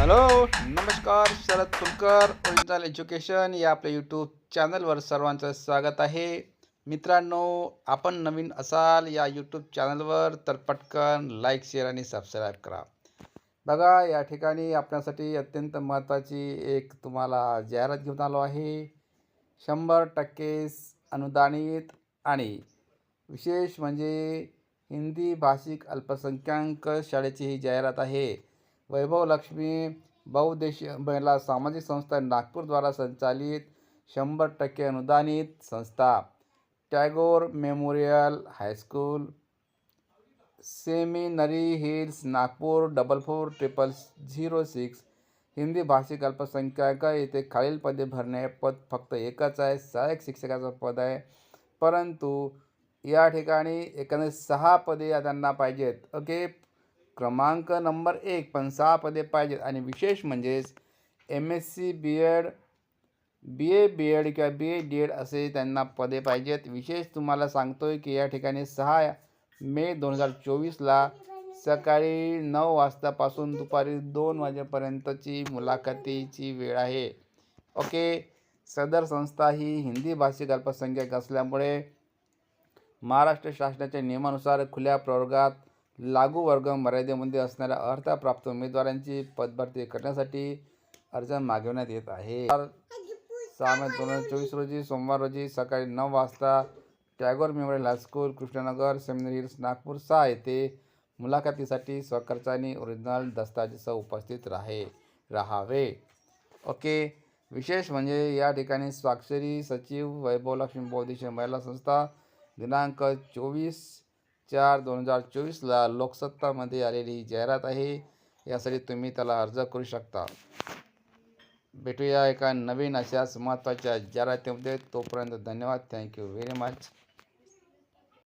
Hello नमस्कार Sharad Phulkar original education या आपल्या यूट्यूब चॅनलवर सर्वांचं स्वागत आहे. मित्रांनो आपण नवीन असाल या यूट्यूब चॅनलवर तर पटकन लाईक शेअर आणि सबस्क्राईब करा. बघा या ठिकाणी आपल्यासाठी अत्यंत महत्त्वाची एक तुम्हाला जाहिरात घेऊन आलो आहे. शंभर टक्के अनुदानित आणि विशेष म्हणजे हिंदी भाषिक अल्पसंख्याक शाळेची ही जाहिरात आहे. वैभव लक्ष्मी बहुउद्देशीय महिला सामाजिक संस्था नागपूरद्वारा संचालित शंभर टक्के अनुदानित संस्था Tagore memorial high school seminary hills Nagpur double four triple zero six Hindi भाषिक अल्पसंख्याक येथे खालील पदे भरणे पद फक्त एकच आहे सहाय्यक शिक्षकाचं पद आहे. परंतु या ठिकाणी एकंदरीत सहा पदे त्यांना पाहिजेत. ओके? क्रमांक नंबर एक पण सहा पदे पाहिजेत. आणि विशेष म्हणजेच M S C B Ed B A B Ed किंवा बी ए डी एड असे त्यांना पदे पाहिजेत. विशेष तुम्हाला सांगतो आहे की या ठिकाणी सहा मे दोन हजार चोवीसला सकाळी नऊ वाजतापासून दुपारी दोन वाजेपर्यंतची मुलाखतीची वेळ आहे. ओके? सदर संस्था ही हिंदी भाषिक अल्पसंख्याक असल्यामुळे महाराष्ट्र शासनाच्या नियमानुसार खुल्या प्रवर्गात लागू वर्ग मर्यादेमध्ये असणाऱ्या अर्हताप्राप्त उमेदवारांची पदभरती करण्यासाठी अर्ज मागवण्यात येत आहे. सहा मे दोन हजार चोवीस रोजी सोमवार रोजी सकाळी नऊ वाजता Tagore memorial high school Krishnanagar seminary hills Nagpur सहा येथे मुलाखतीसाठी स्वखर्चाने ओरिजिनल दस्तावेजसह उपस्थित राहे राहावे. ओके. विशेष म्हणजे या ठिकाणी स्वाक्षरी सचिव वैभवलक्ष्मी बौद्धिक महिला संस्था दिनांक चोवीस चार दोन हजार चोवीसला लोकसत्तामध्ये आलेली जाहिरात आहे. यासाठी तुम्ही त्याला अर्ज करू शकता. भेटूया एका नवीन अशाच महत्त्वाच्या जाहिरातीमध्ये. तोपर्यंत धन्यवाद. Thank you very much